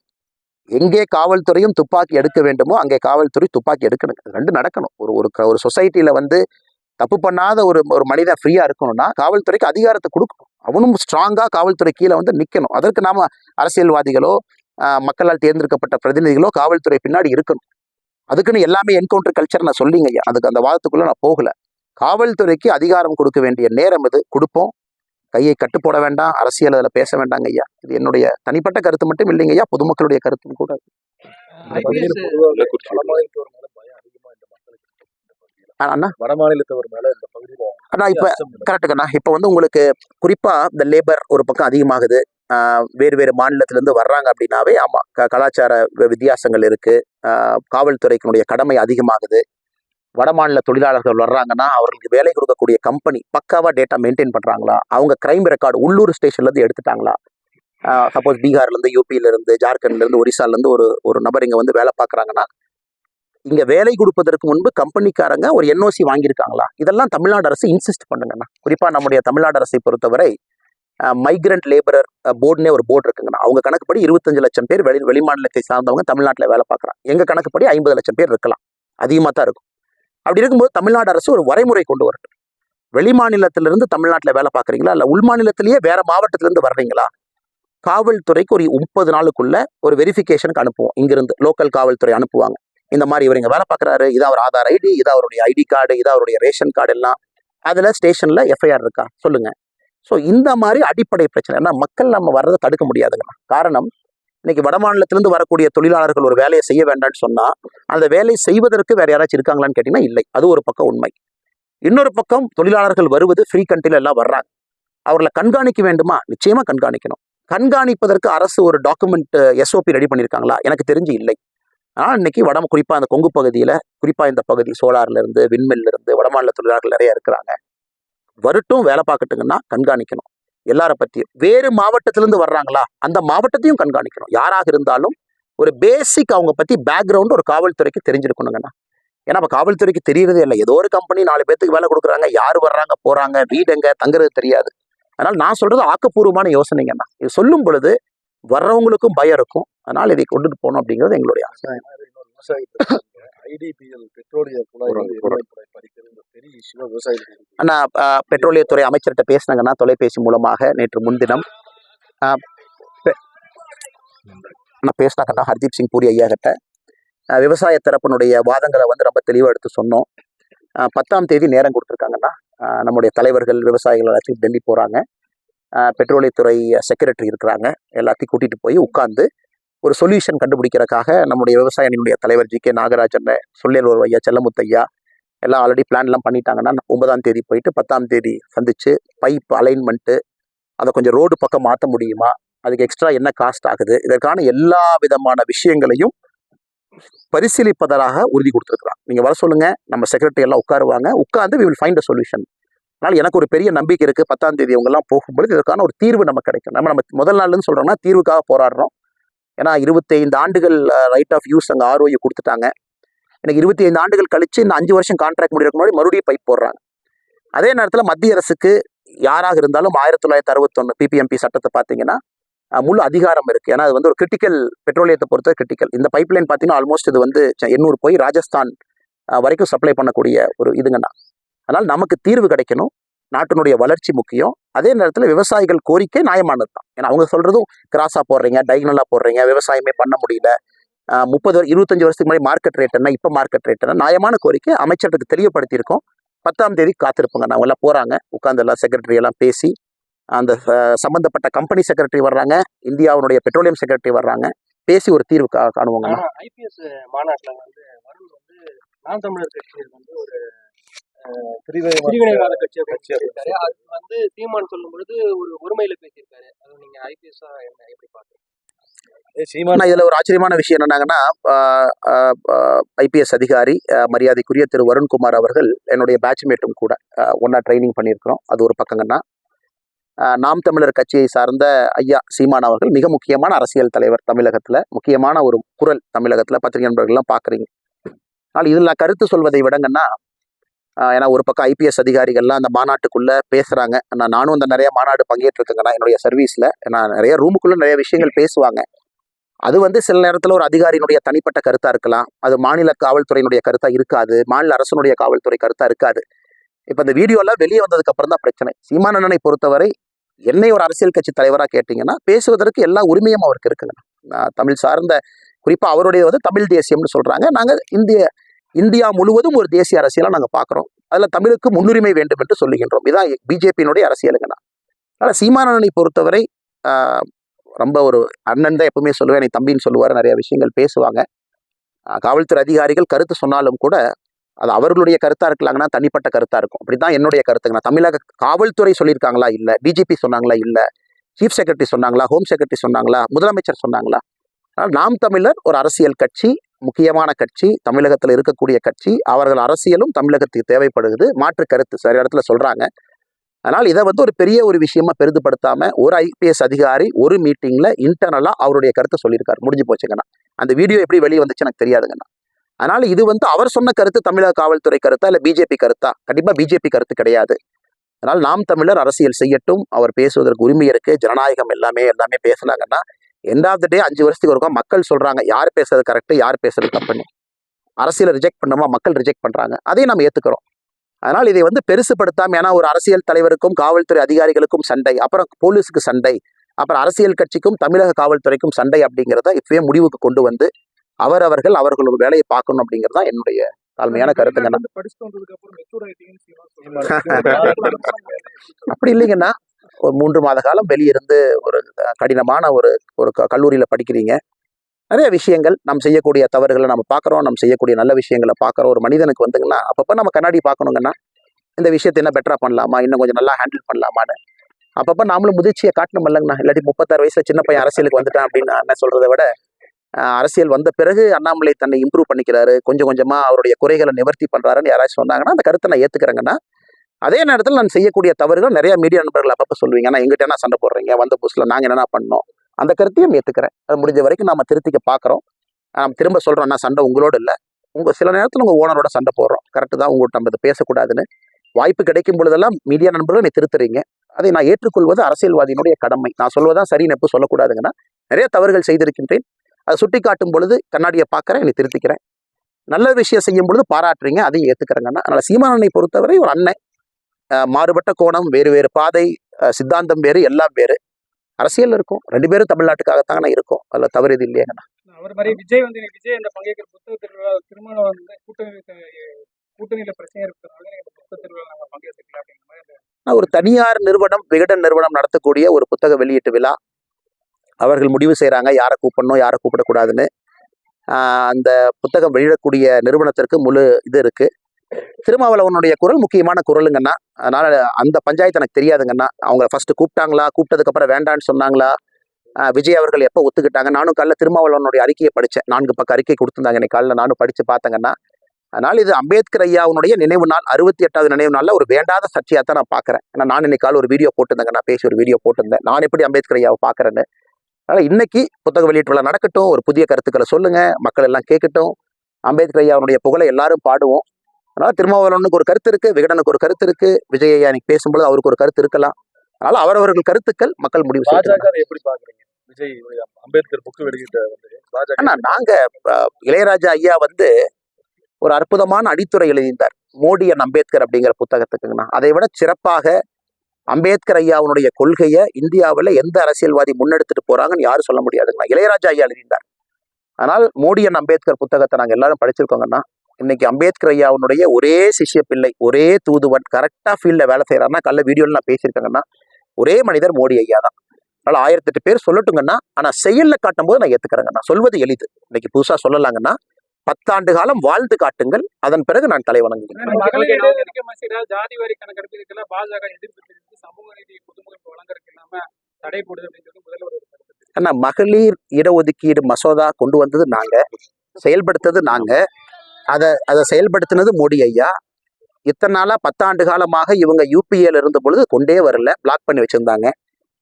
[SPEAKER 1] எங்கே காவல்துறையும் துப்பாக்கி எடுக்க வேண்டுமோ அங்கே காவல்துறை துப்பாக்கி எடுக்கணும். ரெண்டு நடக்கணும். ஒரு ஒரு க- ஒரு சொசைட்டியில் வந்து தப்பு பண்ணாத ஒரு ஒரு மனிதன் ஃப்ரீயாக இருக்கணும்னா காவல்துறைக்கு அதிகாரத்தை கொடுக்கணும். அவனும் ஸ்ட்ராங்காக காவல்துறை கீழே வந்து நிற்கணும் அதற்கு நாம் அரசியல்வாதிகளோ மக்களால் தேர்ந்தெடுக்கப்பட்ட பிரதிநிதிகளோ காவல்துறை பின்னாடி இருக்கணும். அதுக்குன்னு எல்லாமே என்கவுண்டர் கல்ச்சர் நான் சொல்லிங்க ஐயா. அதுக்கு அந்த வாதத்துக்குள்ளே நான் போகலை. காவல்துறைக்கு அதிகாரம் கொடுக்க வேண்டிய நேரம் இது. கொடுப்போம். கையை கட்டு போட வேண்டாம் அரசியல் அதில் பேச வேண்டாங்க ஐயா. இது என்னுடைய தனிப்பட்ட கருத்து மட்டும் இல்லைங்க ஐயா பொதுமக்களுடைய கருத்தும் கூட. அண்ணா,
[SPEAKER 2] வட மாநிலத்தவர் மேல இந்த பகுதியில
[SPEAKER 1] அண்ணா? இப்ப. கரெக்டுங்கண்ணா வந்து உங்களுக்கு குறிப்பா இந்த லேபர் ஒரு பக்கம் அதிகமாகுது. ஆஹ் வேறு வேறு மாநிலத்திலேருந்து வர்றாங்க அப்படின்னாவே ஆமாம் க கலாச்சார வித்தியாசங்கள் இருக்குது காவல்துறைக்கினுடைய கடமை அதிகமாகுது. வட மாநில தொழிலாளர்கள் வர்றாங்கன்னா அவர்களுக்கு வேலை கொடுக்கக்கூடிய கம்பெனி பக்காவாக டேட்டா மெயின்டைன் பண்ணுறாங்களா அவங்க கிரைம் ரெக்கார்டு உள்ளூர் ஸ்டேஷன்லேருந்து எடுத்துட்டாங்களா? சப்போஸ் பீகார்லேருந்து யூபியிலேருந்து ஜார்க்கண்ட்லேருந்து ஒரிசாலேருந்து ஒரு ஒரு நபர் இங்கே வந்து வேலை பார்க்குறாங்கன்னா இங்கே வேலை கொடுப்பதற்கு முன்பு கம்பெனிக்காரங்க ஒரு என்ஓசி வாங்கியிருக்காங்களா? இதெல்லாம் தமிழ்நாடு அரசு இன்சிஸ்ட் பண்ணுங்கண்ணா. குறிப்பாக நம்முடைய தமிழ்நாடு அரசை பொறுத்தவரை மைக்ரண்ட் லேபரர் போர்டுனே ஒரு போர்டு இருக்குங்கண்ணா. அவங்க கணக்குப்படி இருபத்தஞ்சு லட்சம் பேர் வெளி வெளிமாநிலத்தை சார்ந்தவங்க தமிழ்நாட்டில் வேலை பார்க்குறாங்க. எங்கள் கணக்குப்படி ஐம்பது லட்சம் பேர் இருக்கலாம். அதிகமாக தான் இருக்கும். அப்படி இருக்கும்போது தமிழ்நாடு அரசு ஒரு வரைமுறை கொண்டு வரட்டும். வெளிமாநிலத்திலிருந்து தமிழ்நாட்டில் வேலை பார்க்குறீங்களா? இல்லை உள்மாநிலத்திலேயே வேற மாவட்டத்திலேருந்து வர்றீங்களா? காவல்துறைக்கு ஒரு முப்பது நாளுக்குள்ள ஒரு வெரிஃபிகேஷனுக்கு அனுப்புவோம். இங்கிருந்து லோக்கல் காவல்துறை அனுப்புவாங்க. இந்த மாதிரி இவர் இங்கே வேலை பார்க்குறாரு. இது அவர் ஆதார் ஐடி இது அவருடைய ஐடி கார்டு இது அவருடைய ரேஷன் கார்டு எல்லாம். அதில் ஸ்டேஷனில் எஃப்ஐஆர் இருக்கா? சொல்லுங்க. ஸோ இந்த மாதிரி அடிப்படை பிரச்சனை. ஏன்னா மக்கள் நம்ம வர்றதை தடுக்க முடியாதுங்கண்ணா. காரணம் இன்னைக்கு வட மாநிலத்திலிருந்து வரக்கூடிய தொழிலாளர்கள் ஒரு வேலையை செய்ய வேண்டாம்னு சொன்னா அந்த வேலை செய்வதற்கு வேற யாராச்சும் இருக்காங்களான்னு கேட்டிங்கன்னா இல்லை. அது ஒரு பக்கம் உண்மை. இன்னொரு பக்கம் தொழிலாளர்கள் வருவது ஃப்ரீ கண்ட்ரில எல்லாம் வர்றாங்க. அவர்களை கண்காணிக்க வேண்டுமா? நிச்சயமா கண்காணிக்கணும். கண்காணிப்பதற்கு அரசு ஒரு டாக்குமெண்ட் எஸ்ஓபி ரெடி பண்ணியிருக்காங்களா எனக்கு தெரிஞ்சு இல்லை. ஆனால் இன்னைக்கு வடம் குறிப்பா அந்த கொங்கு பகுதியில குறிப்பா இந்த பகுதி சோலார்ல இருந்து இருந்து வடமாநில தொழிலாளர்கள் நிறைய இருக்கிறாங்க. வரட்டும் வேலை பார்க்கட்டுங்கன்னா கண்காணிக்கணும். எல்லார பத்தியும் வேறு மாவட்டத்திலிருந்து வர்றாங்களா? அந்த மாவட்டத்தையும் கண்காணிக்கணும். யாராக இருந்தாலும் ஒரு பேசிக் அவங்க பத்தி பேக்ரவுண்ட் ஒரு காவல்துறைக்கு தெரிஞ்சிருக்கணுங்கண்ணா. ஏன்னா இப்போ காவல்துறைக்கு தெரியறதே இல்லை. ஏதோ ஒரு கம்பெனி நாலு பேத்துக்கு வேலை கொடுக்குறாங்க யார் வர்றாங்க போறாங்க வீடு எங்க தங்குறது தெரியாது. அதனால நான் சொல்றது ஆக்கப்பூர்வமான யோசனைங்கண்ணா. இது சொல்லும் பொழுது வர்றவங்களுக்கும் பயம் இருக்கும். அதனால இதை கொண்டுட்டு போகணும் அப்படிங்கிறது எங்களுடைய ஆசை.
[SPEAKER 2] விவசாயி ஐடிபிஎல் பெட்ரோலிய பெரிய.
[SPEAKER 1] அண்ணா பெட்ரோலியத்துறை அமைச்சர்கிட்ட பேசினாங்கன்னா தொலைபேசி மூலமாக நேற்று முன்தினம். நான் பேசினாங்கன்னா ஹர்தீப் சிங் பூரி ஐயா கிட்ட விவசாய தரப்பினுடைய வாதங்களை வந்து ரொம்ப தெளிவாக எடுத்து சொன்னோம். பத்தாம் தேதி நேரம் கொடுத்துருக்காங்கன்னா நம்முடைய தலைவர்கள் விவசாயிகள் எல்லாத்தையும் டெல்லி போகிறாங்க பெட்ரோலியத்துறை செக்ரட்டரி இருக்கிறாங்க. எல்லாத்தையும் கூட்டிகிட்டு போய் உட்கார்ந்து ஒரு சொல்யூஷன் கண்டுபிடிக்கிறக்காக நம்முடைய விவசாய அணியினுடைய தலைவர் ஜி கே நாகராஜன் சொல்லியல் ஐயா செல்லமுத்தையா எல்லாம் ஆல்ரெடி பிளான்லாம் பண்ணிட்டாங்கன்னா ஒன்பதாம் தேதி போயிட்டு பத்தாம் தேதி சந்திச்சு பைப் அலைன்மெண்ட்டு அதை கொஞ்சம் ரோடு பக்கம் மாற்ற முடியுமா? அதுக்கு எக்ஸ்ட்ரா என்ன காஸ்ட் ஆகுது? இதற்கான எல்லா விதமான விஷயங்களையும் பரிசீலிப்பதாக உறுதி கொடுத்துருக்குறாங்க நீங்கள் வர சொல்லுங்கள் நம்ம செக்ரட்டரி எல்லாம் உட்காருவாங்க உட்காந்து we will find a solution அதனால் எனக்கு ஒரு பெரிய நம்பிக்கை இருக்குது பத்தாம் தேதி இவங்கெல்லாம் போகும்பொழுது இதற்கான ஒரு தீர்வு நமக்கு கிடைக்கும். நம்ம நம்ம முதல் நாள்னு சொல்கிறோம்னா தீர்வுக்காக போராடுறோம். ஏன்னா இருபத்தைந்து ஆண்டுகள் ரைட் ஆஃப் யூஸ் அங்கே ஆர்ஓயை கொடுத்துட்டாங்க. எனக்கு இருபத்தி ஐந்து ஆண்டுகள் கழித்து இந்த அஞ்சு வருஷம் கான்ட்ராக்ட் முடிக்கிறதுக்கு முன்னாடி மறுபடியும் பைப் போடுறாங்க. அதே நேரத்தில் மத்திய அரசுக்கு யாராக இருந்தாலும் ஆயிரத்தி தொள்ளாயிரத்தி அறுபத்தொன்று பிபிஎம்பி சட்டத்தை பார்த்தீங்கன்னா முழு அதிகாரம் இருக்குது ஏன்னா அது வந்து ஒரு கிரிட்டிக்கல் பெட்ரோலியத்தை பொறுத்த கிரிட்டிக்கல் இந்த பைப் லைன் பார்த்தீங்கன்னா ஆல்மோஸ்ட் இது வந்து எண்ணூர் எண்ணூறு போய் ராஜஸ்தான் வரைக்கும் சப்ளை பண்ணக்கூடிய ஒரு இதுங்கண்ணா அதனால் நமக்கு தீர்வு கிடைக்கணும். நாட்டினுடைய வளர்ச்சி முக்கியம். அதே நேரத்தில் விவசாயிகள் கோரிக்கை நியாயமானது தான். ஏன்னா அவங்க சொல்கிறதும் கிராஸாக போடுறீங்க டைகனலாக போடுறீங்க விவசாயமே பண்ண முடியல. முப்பது இருபத்தஞ்சு வருஷத்துக்கு முன்னாடி மார்க்கெட் ரேட் என்ன இப்போ மார்க்கெட் ரேட் என்ன நியாயமான கோரிக்கை அமைச்சருக்கு தெளிவுபடுத்தியிருக்கோம். பத்தாம் தேதி காத்திருப்போங்க. நான் எல்லாம் போகிறாங்க உட்காந்து எல்லாம் செக்ரட்டரி எல்லாம் பேசி அந்த சம்பந்தப்பட்ட கம்பெனி செக்ரட்டரி வர்றாங்க. இந்தியாவுடைய பெட்ரோலியம் செக்ரட்டரி வர்றாங்க. பேசி ஒரு தீர்வு காணுவோங்க.
[SPEAKER 4] ஐபிஎஸ் மாநாட்டில் வந்து வருண் வந்து நான் தமிழர் கட்சியில் வந்து ஒரு
[SPEAKER 2] பிரிவினை
[SPEAKER 4] பிரிவினைவாத கட்சி
[SPEAKER 2] கட்சி
[SPEAKER 4] அப்படின்னு சொல்லியிருக்காரு அது வந்து சீமான் சொல்லும் பொழுது ஒரு ஒருமையில பேசியிருக்காரு. அது நீங்க ஐபிஎஸ் என்ன எப்படி பாக்குறீங்க
[SPEAKER 2] சீமான்
[SPEAKER 1] இதுல ஒரு ஆச்சரியமான விஷயம் என்னன்னாங்கன்னா ஐபிஎஸ் அதிகாரி மரியாதைக்குரிய திரு வருண்குமார் அவர்கள் என்னுடைய பேட்ச்மேட்டும் கூட ஒண்ணா ட்ரைனிங் பண்ணியிருக்கிறோம். அது ஒரு பக்கங்கன்னா நாம் தமிழர் கட்சியை சார்ந்த ஐயா சீமான் அவர்கள் மிக முக்கியமான அரசியல் தலைவர் தமிழகத்துல. முக்கியமான ஒரு குரல் தமிழகத்துல பத்திரிகை நண்பர்கள்லாம் பாக்குறீங்க ஆனால் இதில் நான் கருத்து சொல்வதை விடங்கன்னா ஏன்னா ஒரு பக்கம் ஐபிஎஸ் அதிகாரிகள்லாம் அந்த மாநாட்டுக்குள்ளே பேசுகிறாங்க நான் நானும் அந்த நிறைய மாநாடு பங்கேற்றிருக்கேங்கண்ணா என்னுடைய சர்வீஸில் நான் நிறைய ரூமுக்குள்ளே நிறைய விஷயங்கள் பேசுவாங்க. அது வந்து சில நேரத்தில் ஒரு அதிகாரியினுடைய தனிப்பட்ட கருத்தாக இருக்கலாம். அது மாநில காவல்துறையினுடைய கருத்தாக இருக்காது. மாநில அரசனுடைய காவல்துறை கருத்தாக இருக்காது. இப்போ இந்த வீடியோலாம் வெளியே வந்ததுக்கு அப்புறம் தான் பிரச்சனை. சீமானண்ணனை பொறுத்தவரை என்னை ஒரு அரசியல் கட்சி தலைவராக கேட்டிங்கன்னா பேசுவதற்கு எல்லா உரிமையும் அவருக்கு இருக்குங்க. நான் தமிழ் சார்ந்த குறிப்பாக அவருடைய வந்து தமிழ் தேசியம்னு சொல்கிறாங்க நாங்கள் இந்திய இந்தியா முழுவதும் ஒரு தேசிய அரசியலாக நாங்கள் பார்க்குறோம் அதில் தமிழுக்கு முன்னுரிமை வேண்டும் என்று சொல்லுகின்றோம். இதான் பிஜேபியினுடைய அரசியலுங்கண்ணா அதனால சீமானனை பொறுத்தவரை ரொம்ப ஒரு அண்ணன் தான் எப்பவுமே சொல்லுவேன் என் தம்பின்னு சொல்லுவார் நிறைய விஷயங்கள் பேசுவாங்க. காவல்துறை அதிகாரிகள் கருத்து சொன்னாலும் கூட அது அவர்களுடைய கருத்தாக இருக்கலாங்கன்னா தனிப்பட்ட கருத்தாக இருக்கும். அப்படிதான் என்னுடைய கருத்துங்கண்ணா தமிழக காவல்துறை சொல்லியிருக்காங்களா? இல்லை. டிஜிபி சொன்னாங்களா? இல்லை. சீஃப் செக்ரட்டரி சொன்னாங்களா? ஹோம் செக்ரட்டரி சொன்னாங்களா? முதலமைச்சர் சொன்னாங்களா? ஆனால் நாம் தமிழர் ஒரு அரசியல் கட்சி முக்கியமான கட்சி தமிழகத்தில் இருக்கக்கூடிய கட்சி அவர்கள் அரசியலும் தமிழகத்துக்கு தேவைப்படுகிறது. மாற்று கருத்து சரி இடத்துல சொல்றாங்க. அதனால் இதை வந்து ஒரு பெரிய ஒரு விஷயமா பெருதுப்படுத்தாமல் ஒரு ஐபிஎஸ் அதிகாரி ஒரு மீட்டிங்ல இன்டர்னலாக அவருடைய கருத்தை சொல்லியிருக்காரு. முடிஞ்சு போச்சுங்கண்ணா அந்த வீடியோ எப்படி வெளியே வந்துச்சு எனக்கு தெரியாதுங்கண்ணா அதனால் இது வந்து அவர் சொன்ன கருத்து தமிழக காவல்துறை கருத்தா இல்லை பிஜேபி கருத்தா? கண்டிப்பாக பிஜேபி கருத்து கிடையாது. அதனால் நாம் தமிழர் அரசியல் செய்யட்டும். அவர் பேசுவதற்கு உரிமை இருக்கு. ஜனநாயகம் எல்லாமே எல்லாமே பேசுனாங்கன்னா எண்ட் ஆஃப் த டே அஞ்சு வருஷத்துக்கு ஒருக்கா மக்கள் சொல்றாங்க யார் பேசுறது கரெக்ட் யார் பேசுறது தப்புன்னு. அரசியலை ரிஜெக்ட் பண்ணோமா மக்கள் ரிஜெக்ட் பண்றாங்க. அதையும் நம்ம ஏத்துக்கிறோம். அதனால் இதை வந்து பெருசுப்படுத்தாம ஏன்னா ஒரு அரசியல் தலைவருக்கும் காவல்துறை அதிகாரிகளுக்கும் சண்டை அப்புறம் போலீஸுக்கு சண்டை அப்புறம் அரசியல் கட்சிக்கும் தமிழக காவல்துறைக்கும் சண்டை அப்படிங்கிறத இப்பவே முடிவுக்கு கொண்டு வந்து அவரவர்கள் அவர்களோட வேலையை பார்க்கணும் அப்படிங்கிறது தான் என்னுடைய தாழ்மையான
[SPEAKER 3] சொல்லுவாங்க
[SPEAKER 1] அப்படி இல்லைங்கன்னா ஒரு மூன்று மாத காலம் வெளியிருந்து ஒரு கடினமான ஒரு ஒரு க- படிக்கிறீங்க. நிறைய விஷயங்கள் நம்ம செய்யக்கூடிய தவறுகளை நம்ம பார்க்குறோம். நம்ம செய்யக்கூடிய நல்ல விஷயங்களை பார்க்குறோம். ஒரு மனிதனுக்கு வந்துங்கன்னா அப்பப்போ நம்ம கண்ணாடி பார்க்கணுங்கன்னா இந்த விஷயத்தை என்ன பெட்டராக பண்ணலாமா? இன்னும் கொஞ்சம் நல்லா ஹேண்டில் பண்ணலாமான்னு. அப்பப்போ நாமளும் முதிர்ச்சியை காட்டணும் இல்லைங்கண்ணா. இல்லாட்டி முப்பத்தாறு வயசில் சின்ன பையன் அரசியலுக்கு வந்துட்டான் அப்படின்னு நான் என்ன சொல்கிறத விட அரசியல் வந்த பிறகு அண்ணாமலை தன்னை இம்ப்ரூவ் பண்ணிக்கிறாரு. கொஞ்சம் கொஞ்சமாக அவருடைய குறைகளை நிவர்த்தி பண்ணுறாருன்னு யாராச்சும் சொன்னாங்கன்னா அந்த கருத்தை நான் ஏற்றுக்கிறேங்கன்னா அதே நேரத்தில் நான் செய்யக்கூடிய தவறுகள் நிறைய மீடியா நண்பர்கள் அப்பப்போ சொல்லுவீங்க. ஆனால் எங்கிட்ட என்ன சண்டை போடுறீங்க? வந்த புதுசில் நாங்கள் என்னென்ன பண்ணோம்? அந்த கருத்தையும் ஏற்றுக்கிறேன் அது முடிஞ்ச வரைக்கும் நம்ம திருத்திக்க பார்க்குறோம் நம்ம திரும்ப சொல்கிறோம் நான் சண்டை உங்களோட இல்லை. உங்கள் சில நேரத்தில் உங்கள் ஓனரோட சண்டை போடுறோம். கரெக்டு தான். உங்கள்கிட்ட நம்ம இதை பேசக்கூடாதுன்னு. வாய்ப்பு கிடைக்கும் பொழுதெல்லாம் மீடியா நண்பர்கள் நீ திருத்துறீங்க. அதை நான் ஏற்றுக்கொள்வது அரசியல்வாதியினுடைய கடமை. நான் சொல்வதான் சரி எப்போ சொல்லக்கூடாதுங்கன்னா நிறைய தவறுகள் செய்திருக்கின்றேன். அதை சுட்டி காட்டும் பொழுது கண்ணாடியை பார்க்குறேன் நீ திருத்திக்கிறேன். நல்ல விஷயம் செய்யும் பொழுது பாராட்டுறீங்க அதையும் ஏற்றுக்கிறேங்கன்னா அதனால் சீமானனை பொறுத்தவரை ஒரு அண்ணன். மாறுபட்ட கோணம் வேறு வேறு பாதை சித்தாந்தம் வேறு எல்லாம் வேறு. அரசியல் இருக்கும். ரெண்டு பேரும் தமிழ்நாட்டுக்காகத்தானே இருக்கும். அதில் தவறு இது இல்லையாங்கண்ணா
[SPEAKER 3] அவர் மாதிரி விஜய் வந்து விஜய் அந்த பங்கேற்கிற புத்தக திருவிழா திருமணம் வந்து கூட்டணி கூட்டணியில பிரச்சனை இருக்கிறதுனால புத்தக திருவிழா நாங்க பங்கேற்றுக்கலாம் அப்படிங்கிற மாதிரி
[SPEAKER 1] ஒரு தனியார் நிறுவனம் விகடன் நிறுவனம் நடத்தக்கூடிய ஒரு புத்தக வெளியீட்டு விழா. அவர்கள் முடிவு செய்கிறாங்க யாரை கூப்பிடணும் யாரை கூப்பிடக்கூடாதுன்னு. அந்த புத்தகம் வெளியிடக்கூடிய நிறுவனத்திற்கு முழு இது இருக்கு. திருமாவளவனுடைய குரல் முக்கியமான குரலுங்கண்ணா. அதனால அந்த பஞ்சாயத்து எனக்கு தெரியாதுங்கண்ணா. அவங்க ஃபர்ஸ்ட் கூப்பிட்டாங்களா? கூப்பிட்டதுக்கப்புறம் வேண்டான்னு சொன்னாங்களா? விஜய் அவர்கள் எப்போ ஒத்துக்கிட்டாங்க? நானும் காலைல திருமாவளவனுடைய அறிக்கையை படித்தேன் நான்கு பக்கம் அறிக்கை கொடுத்துருந்தாங்க. இன்னைக்கு காலைல நானும் படித்து பார்த்தேங்கண்ணா. அதனால் இது அம்பேத்கர் ஐயாவுடைய நினைவு நாள் அறுபத்தி எட்டாவது நினைவு நாளில் ஒரு வேண்டாத சர்ச்சையாக தான் நான் பார்க்குறேன். ஏன்னா நான் இன்னைக்கு காலை ஒரு வீடியோ போட்டிருந்தேங்க. நான் பேசி ஒரு வீடியோ போட்டிருந்தேன். நான் எப்படி அம்பேத்கர் ஐயாவை பார்க்குறேன்னு. அதனால் இன்னைக்கு புத்தக வெளியீட்டு விழா நடக்கட்டும். ஒரு புதிய கருத்துக்களை சொல்லுங்கள் மக்கள் எல்லாம் கேட்கட்டும். அம்பேத்கர் ஐயாவுடைய புகழை எல்லாரும் பாடுவோம். அதனால திருமாவளவனுக்கு ஒரு கருத்து இருக்கு விகடனுக்கு ஒரு கருத்து இருக்கு விஜய் ஐயா இன்னைக்கு பேசும்போது அவருக்கு ஒரு கருத்து இருக்கலாம். அதனால அவரவர்கள் கருத்துக்கள் மக்கள் முடிவு
[SPEAKER 2] பாஜக எப்படி பாக்குறீங்க? விஜய் அம்பேத்கர் புக்கு வெளியிட்ட வந்து பாஜக
[SPEAKER 1] ஆனா நாங்க அஹ், இளையராஜா ஐயா வந்து ஒரு அற்புதமான அடித்துறை எழுதியிருந்தார். மோடி அண்ட் அம்பேத்கர் அப்படிங்கிற புத்தகத்துக்குங்கண்ணா. அதை விட சிறப்பாக அம்பேத்கர் ஐயாவுடைய கொள்கையை இந்தியாவில் எந்த அரசியல்வாதி முன்னெடுத்துட்டு போறாங்கன்னு யாரும் சொல்ல முடியாதுங்கண்ணா. இளையராஜா ஐயா எழுதியிருந்தார். ஆனால் மோடி அண்ட் அம்பேத்கர் புத்தகத்தை நாங்கள் எல்லாரும் படிச்சிருக்கோங்கண்ணா. இன்னைக்கு அம்பேத்கர் ஐயாவுடைய ஒரே சிஷ்ய பிள்ளை ஒரே தூதுவன் கரெக்டாக ஃபீல்டில் வேலை செய்கிறாருன்னா கல்ல வீடியோவில் நான் பேசியிருக்கேங்கன்னா ஒரே மனிதர் மோடி ஐயா தான். அதனால ஆயிரத்தெட்டு பேர் சொல்லட்டுங்கண்ணா ஆனால் செயலில் காட்டும் போது நான் ஏற்றுக்கிறேங்கண்ணா சொல்வது எளிது. இன்னைக்கு புதுசாக சொல்லலாங்கன்னா பத்தாண்டு காலம் வாழ்ந்து காட்டுங்கள் அதன் பிறகு நான் தலை வணங்குகிறேன். ஆனா மகளிர் இடஒதுக்கீடு மசோதா கொண்டு வந்தது நாங்க செயல்படுத்தது நாங்க அதை அதை செயல்படுத்தினது மோடி ஐயா. இத்தனை நாளாக பத்தாண்டு காலமாக இவங்க யூபிஏல இருந்த பொழுது கொண்டே வரல பிளாக் பண்ணி வச்சுருந்தாங்க.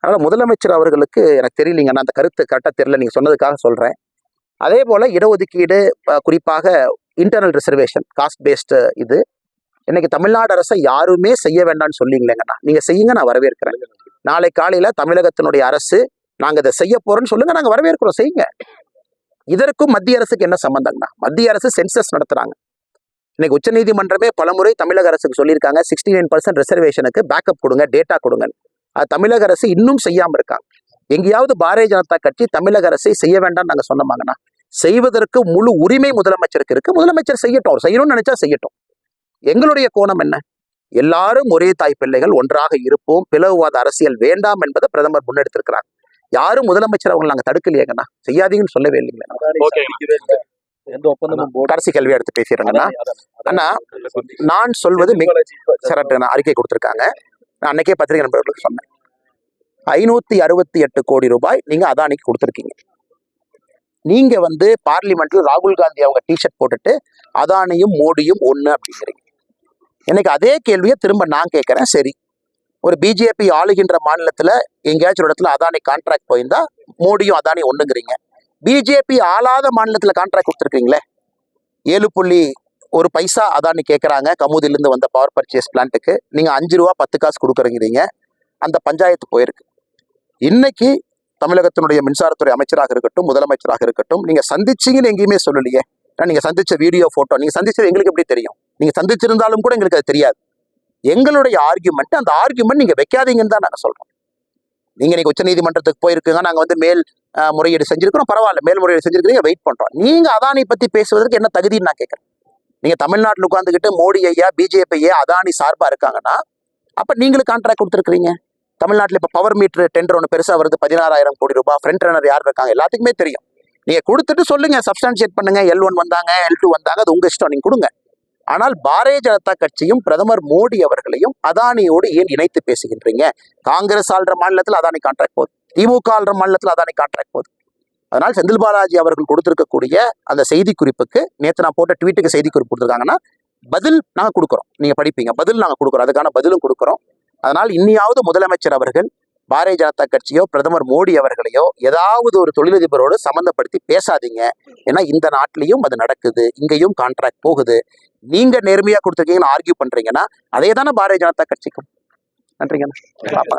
[SPEAKER 1] அதனால் முதலமைச்சர் அவர்களுக்கு எனக்கு தெரியலீங்க நான் அந்த கருத்து கரெக்டாக தெரியல நீங்கள் சொன்னதுக்காக சொல்கிறேன் அதே போல் இடஒதுக்கீடு குறிப்பாக இன்டர்னல் ரிசர்வேஷன் காஸ்ட் பேஸ்டு இது. இன்னைக்கு தமிழ்நாடு அரசை யாருமே செய்ய வேண்டாம்னு சொல்லிங்களேங்கண்ணா நீங்கள் செய்யுங்க நான் வரவேற்கிறேன். நாளை காலையில் தமிழகத்தினுடைய அரசு நாங்கள் இதை செய்ய போகிறோன்னு சொல்லுங்கள் நாங்கள் வரவேற்கிறோம் செய்யுங்க. இதற்கும் மத்திய அரசுக்கு என்ன சம்பந்தம்னா மத்திய அரசு சென்சஸ் நடத்துறாங்க. இன்னைக்கு உச்சநீதிமன்றமே பலமுறை தமிழக அரசுக்கு சொல்லியிருக்காங்க சிக்ஸ்டி நைன் பர்சன்ட் ரிசர்வேஷனுக்கு பேக்கப் கொடுங்க டேட்டா கொடுங்க அது தமிழக அரசு இன்னும் செய்யாம இருக்காங்க எங்கேயாவது பாரதிய ஜனதா கட்சி தமிழக அரசை செய்ய வேண்டாம்னு நாங்க சொன்னோமாங்கண்ணா செய்வதற்கு முழு உரிமை முதலமைச்சருக்கு இருக்கு. முதலமைச்சர் செய்யட்டும் அவர் செய்யணும்னு நினைச்சா செய்யட்டும். எங்களுடைய கோணம் என்ன? எல்லாரும் ஒரே தாய் பிள்ளைகள் ஒன்றாக இருப்போம். பிளவுவாத அரசியல் வேண்டாம் என்பதை பிரதமர் முன்னெடுத்திருக்கிறார். யாரும் முதலமைச்சர் அவங்க நாங்க தடுக்கலையேங்கண்ணா செய்யாதீங்கன்னு சொல்லவே இல்லைங்களா.
[SPEAKER 2] அதானி சந்திக்கவே இல்லை. எந்த ஒப்பந்தமும் போட
[SPEAKER 1] கடைசி கல்வி எடுத்து பேசிடுறேங்கண்ணா அண்ணா, நான் சொல்வது மிக அறிக்கை கொடுத்துருக்காங்க. நான் அன்னைக்கே பத்திரிகை நண்பர்களுக்கு சொன்னேன். ஐநூத்தி அறுபத்தி எட்டு கோடி ரூபாய் நீங்க அதானிக்கு கொடுத்துருக்கீங்க. நீங்க வந்து பார்லிமெண்ட்ல ராகுல் காந்தி அவங்க டிஷர்ட் போட்டுட்டு அதானியும் மோடியும் ஒண்ணு அப்படிங்கிறீங்க. எனக்கு அதே கேள்வியை திரும்ப நான் கேட்கறேன். சரி. ஒரு பிஜேபி ஆளுகின்ற மாநிலத்தில் எங்கேயாச்சும் ஒரு இடத்துல அதானி கான்ட்ராக்ட் போயிருந்தா மோடியும் அதானி ஒன்றுங்கிறீங்க பிஜேபி ஆளாத மாநிலத்தில் கான்ட்ராக்ட் கொடுத்துருக்கீங்களே? ஏழு புள்ளி ஒரு பைசா அதானி கேட்குறாங்க கமுதிலேருந்து வந்த பவர் பர்ச்சேஸ் பிளான்ட்டுக்கு நீங்கள் அஞ்சு ரூபா பத்து காசு கொடுக்குறீங்கிறீங்க. அந்த பஞ்சாயத்து போயிருக்கு. இன்னைக்கு தமிழகத்தினுடைய மின்சாரத்துறை அமைச்சராக இருக்கட்டும் முதலமைச்சராக இருக்கட்டும் நீங்கள் சந்திச்சீங்கன்னு எங்கேயுமே சொல்லலையே. ஏன்னா நீங்கள் சந்திச்ச வீடியோ ஃபோட்டோ நீங்கள் சந்திச்சது எங்களுக்கு எப்படி தெரியும்? நீங்கள் சந்திச்சிருந்தாலும் கூட எங்களுக்கு அது தெரியாது. எங்களுடைய ஆர்கியூமெண்ட் அந்த ஆர்கியூமெண்ட் நீங்கள் வைக்காதீங்கன்னு தான் நாங்கள் சொல்கிறோம் நீங்கள் இன்னைக்கு உச்சநீதிமன்றத்துக்கு போயிருக்குங்க நாங்கள் வந்து மேல் முறையீடு செஞ்சுருக்கிறோம் பரவாயில்ல மேல்முறையீடு செஞ்சிருக்கிறீங்க வெயிட் பண்ணுறோம் நீங்கள் அதானி பற்றி பேசுவதற்கு என்ன தகுதின்னு நான் கேட்குறேன். நீங்க தமிழ்நாட்டில் உட்காந்துக்கிட்டு மோடி ஐயா பிஜேபி ஐயா அதானி சார்பா இருக்காங்கன்னா அப்ப நீங்களும் கான்ட்ராக்ட் கொடுத்துருக்குறீங்க. தமிழ்நாட்டில் இப்போ பவர் மீட்டர் டெண்டர் ஒன்று பெருசா வருது பதினாறாயிரம் கோடி ரூபாய் ஃப்ரண்ட் ரன்னர் யார் இருக்காங்க எல்லாத்துக்குமே தெரியும். நீங்கள் கொடுத்துட்டு சொல்லுங்க சப்ஸ்டான்ஷியேட் பண்ணுங்க எல் ஒன் வந்தாங்க எல் டூ வந்தாங்க அது உங்க இஷ்டம் நீங்க கொடுங்க. ஆனால் பாரதிய ஜனதா கட்சியும் பிரதமர் மோடி அவர்களையும் அதானியோடு ஏன் இணைத்து பேசுகின்றீங்க? காங்கிரஸ் ஆள்ற மாநிலத்தில் அதானி கான்ட்ராக்ட் போகுது திமுக ஆள்ற மாநிலத்தில் அதானி கான்ட்ராக்ட் போகுது அதனால் செந்தில் பாலாஜி அவர்கள் கொடுத்திருக்கக்கூடிய அந்த செய்தி குறிப்புக்கு நேற்று நான் போட்ட ட்வீட்டுக்கு செய்தி குறிப்பு கொடுத்துருக்காங்கன்னா பதில் நாங்கள் கொடுக்குறோம். நீங்கள் படிப்பீங்க. பதில் நாங்கள் கொடுக்குறோம். அதுக்கான பதிலும் கொடுக்குறோம். அதனால் இன்னியாவது முதலமைச்சர் அவர்கள் பாரதிய ஜனதா கட்சியோ பிரதமர் மோடி அவர்களையோ ஏதாவது ஒரு தொழிலதிபரோடு சம்மந்தப்படுத்தி பேசாதீங்க. ஏன்னா இந்த நாட்டிலையும் அது நடக்குது. இங்கேயும் கான்ட்ராக்ட் போகுது. நீங்க நேர்மையா கொடுத்துருக்கீங்கன்னு ஆர்கியூ பண்றீங்கன்னா அதே தானே பாரதிய ஜனதா கட்சிக்கும். நன்றிங்க. பாப்பா